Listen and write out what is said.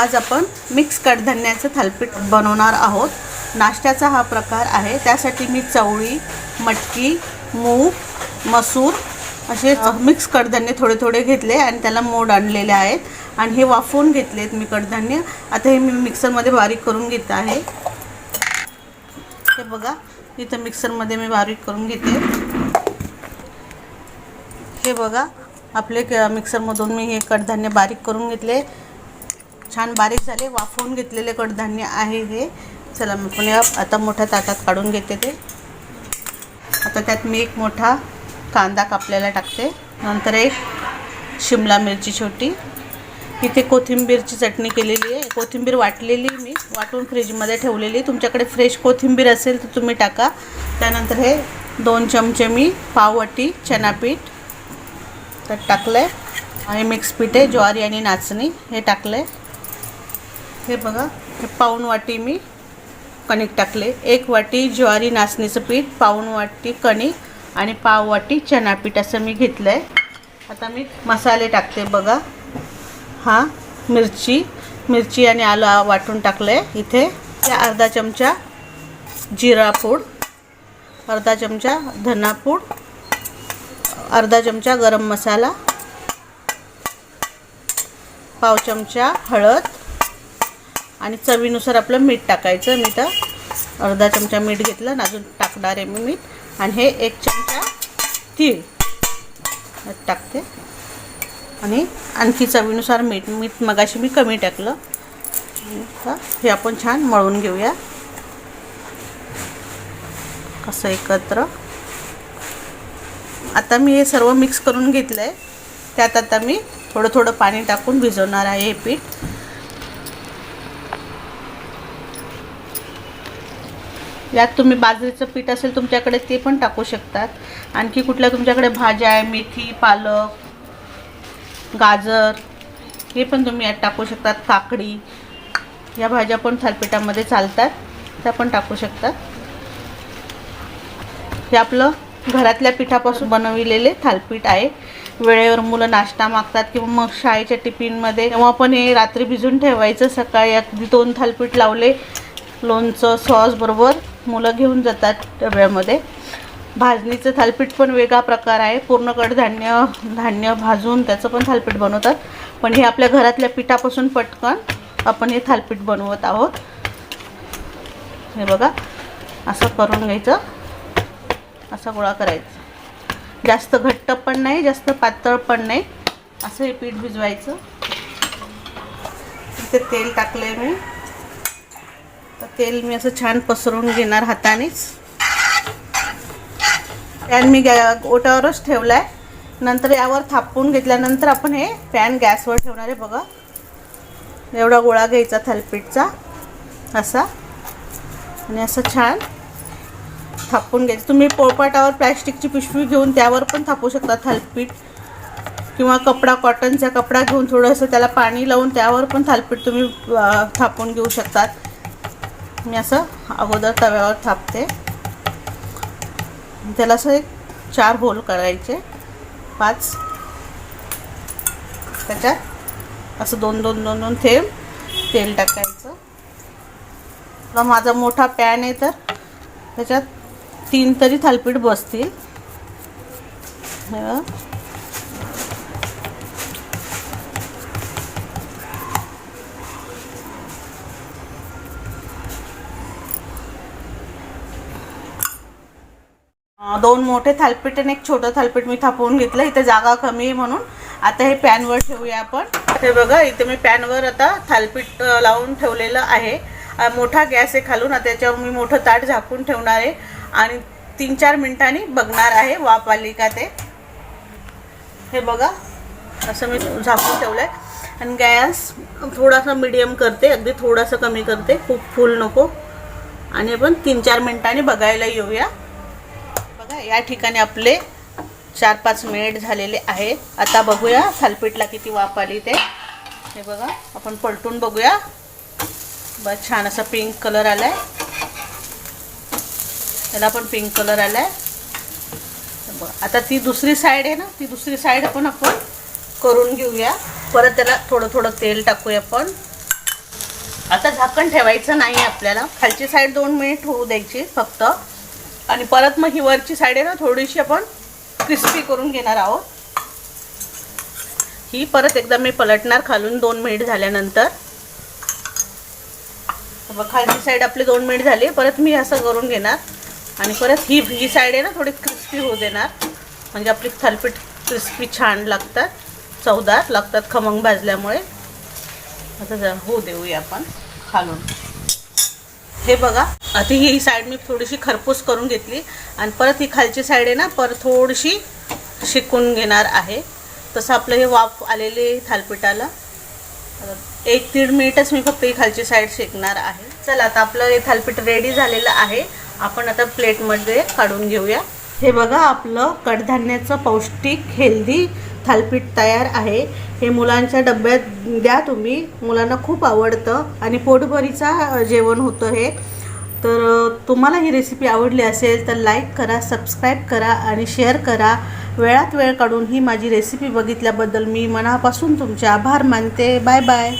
आज आपण मिक्स कडधान्याचं थालपीठ बनवणार आहोत. नाश्त्याचा हा प्रकार आहे. त्यासाठी मी चवळी मटकी मूग मसूर असे मिक्स कडधान्य थोडे थोडे घेतले आणि त्याला मोड आणलेले आहेत. आणि हे वाफवून घेतलेत मी कडधान्य. आता हे मी मिक्सरमध्ये बारीक करून घेत आहे. हे बघा इथं मिक्सरमध्ये मी बारीक करून घेते. हे बघा आपले मिक्सरमधून मी हे कडधान्य बारीक करून घेतले. छान बारीक झाले वाफवून घेतलेले कडधान्य आहे हे. चला मी पण आता मोठ्या ताटात काढून घेते ते. आता त्यात मी एक मोठा कांदा कापलेला टाकते. नंतर एक शिमला मिरची छोटी. इथे कोथिंबीरची चटणी केलेली आहे. कोथिंबीर वाटलेली मी. वाटून फ्रीजमध्ये ठेवलेली तुमच्याकडे फ्रेश कोथिंबीर असेल तर तुम्ही टाका. त्यानंतर हे दोन चमचे मी पाववाटी चनापीठ त्यात टाकलं आहे आणि मिक्स पीठ आहे ज्वारी आणि नाचणी हे टाकलं आहे हे बघा हे पाऊण वाटी मी कणिक टाकले. एक वाटी ज्वारी नाचणीचं पीठ पाऊण वाटी कणिक आणि पाव वाटी चना पीठ असं मी घेतलं आहे आता मी मसाले टाकते बघा. हा मिरची मिरची आणि आलं वाटून टाकलं आहे इथे अर्धा चमचा जिरा पूड अर्धा चमचा धनापूड अर्धा चमचा गरम मसाला पाव चमचा हळद आणि चवीनुसार आपलं मीठ टाकायचं. मी तर अर्धा चमचा मीठ घेतलं आणि अजून टाकणार आहे मी मीठ. आणि हे एक चमचा तीळ. टाकते. आणि आणखी चवीनुसार मीठ मीठ मगाशी मी कमी टाकलं. हे आपण छान मळून घेऊया. असं एकत्र. आता मी हे सर्व मिक्स करून घेतलं आहे त्यात आता मी थोडं थोडं पाणी टाकून भिजवणार आहे हे पीठ. यात तुम्ही बाजरीचं पीठ असेल तुमच्याकडे ते पण टाकू शकतात. आणखी कुठल्या तुमच्याकडे भाज्या आहे मेथी पालक गाजर हे पण तुम्ही यात टाकू शकतात. काकडी या भाज्या पण थालपिठामध्ये चालतात. त्या पण टाकू शकतात. हे आपलं घरातल्या पिठापासून बनविलेले थालपीठ आहे. वेळेवर मुलं नाश्ता मागतात किंवा मग शाळेच्या टिफिनमध्ये तेव्हा पण हे रात्री भिजून ठेवायचं. सकाळी अगदी दोन थालपीठ लावले. लोणचं सॉसबरोबर मुलं घेऊन जातात डब्यामध्ये. भाजणीचं थालपीठ पण वेगळा प्रकार आहे. पूर्ण कडधान्य धान्य भाजून त्याचं पण थालपीठ बनवतात. पण हे आपल्या घरातल्या पिठापासून पटकन आपण हे थालपीठ बनवत आहोत. हे बघा असं करून घ्यायचं. असा गोळा करायचा. जास्त घट्ट पण नाही जास्त पातळ पण नाही. असं हे पीठ भिजवायचं. इथे तेल टाकले मी. तेल मी असं छान पसरून घेणार हातानेच. पॅन मी गॅ ओटावरच ठेवला आहे नंतर यावर थापून घेतल्यानंतर आपण हे पॅन गॅसवर ठेवणार आहे बघा. एवढा गोळा घ्यायचा थालपीठचा. असा. आणि असं छान थापून घ्यायचं. तुम्ही पोळपाटावर प्लॅस्टिकची पिशवी घेऊन त्यावर पण थापू शकता थालपीठ. किंवा कपडा कॉटनचा कपडा घेऊन थोडंसं त्याला पाणी लावून त्यावर पण थालपीठ तुम्ही थापून घेऊ शकतात. मी असं अगोदर तव्यावर थापते. त्याला असं एक चार होल करायचे. पाच. त्याच्यात असं दोन दोन दोन दोन थेंब तेल टाकायचं. माझा मोठा पॅन आहे तर त्याच्यात तीन तरी थालपीठ बसतील. दोन मोठे थालपीठ आणि एक छोटं थालपीठ मी थापवून घेतलं. इथे जागा कमी आहे म्हणून. आता हे पॅनवर ठेवूया आपण. हे बघा इथे मी पॅनवर आता थालपीठ लावून ठेवलेलं आहे. मोठा गॅस आहे खालून आता त्याच्यावर मी मोठं ताट झाकून ठेवणार आहे. आणि तीन चार मिनिटांनी बघणार आहे वाफ आली का ते. हे बघा असं मी झाकून ठेवलं आहे आणि गॅस थोडासा मिडियम करते अगदी थोडासा कमी करते. खूप फुल नको. आणि आपण तीन चार मिनिटांनी बघायला येऊया. बघा या ठिकाणी आपले चार पाच मिनिट झालेले आहेत. आता बघूया थालपीठला किती वाफ आली ते. हे बघा आपण पलटून बघूया. बस छान असा पिंक कलर आला आहे त्याला पण पिंक कलर आला आहे आता ती दुसरी साईड आहे ना ती दुसरी साईड पण आपण करून घेऊया. परत त्याला थोडं थोडं तेल टाकूया आपण. आता झाकण ठेवायचं नाही आपल्याला. खालची साईड दोन मिनिट होऊ द्यायची फक्त. आणि परत मग ही वरची साईड आहे ना थोडीशी आपण क्रिस्पी करून घेणार आहोत. ही परत एकदा मी पलटणार खालून दोन मिनिट झाल्यानंतर. खालची साईड आपली दोन मिनिट झाली परत मी असं करून घेणार. आणि परत ही ही साईड आहे ना थोडी क्रिस्पी होऊ देणार. म्हणजे आपली थालपीठ क्रिस्पी छान लागतात. चवदार लागतात खमंग भाजल्यामुळे. आता जरा होऊ देऊया आपण खालून. हे बघा आता ही साईड मी थोडीशी खरपूस करून घेतली. आणि परत ही खालची साईड आहे ना परत थोडीशी शिकून घेणार आहे. तसं आपलं हे वाफ आलेले थालपीठाला. एक दीड मिनिटच मी फक्त ही खालची साईड शेकणार आहे. चला आता आपलं हे थालपीठ रेडी झालेलं आहे. आपण आता प्लेटमध्ये काढून घेऊया. हे बघा आपलं कडधान्याचं पौष्टिक हेल्दी थालपीठ तयार आहे. हे मुलांच्या डब्यात द्या तुम्ही. मुलांना खूप आवडतं आणि पोटभरीचा जेवण होतं हे. तर तुम्हाला ही रेसिपी आवडली असेल तर लाईक करा सबस्क्राईब करा आणि शेअर करा. वेळात वेळ काढून ही माझी रेसिपी बघितल्याबद्दल मी मनापासून तुमचे आभार मानते. Bye bye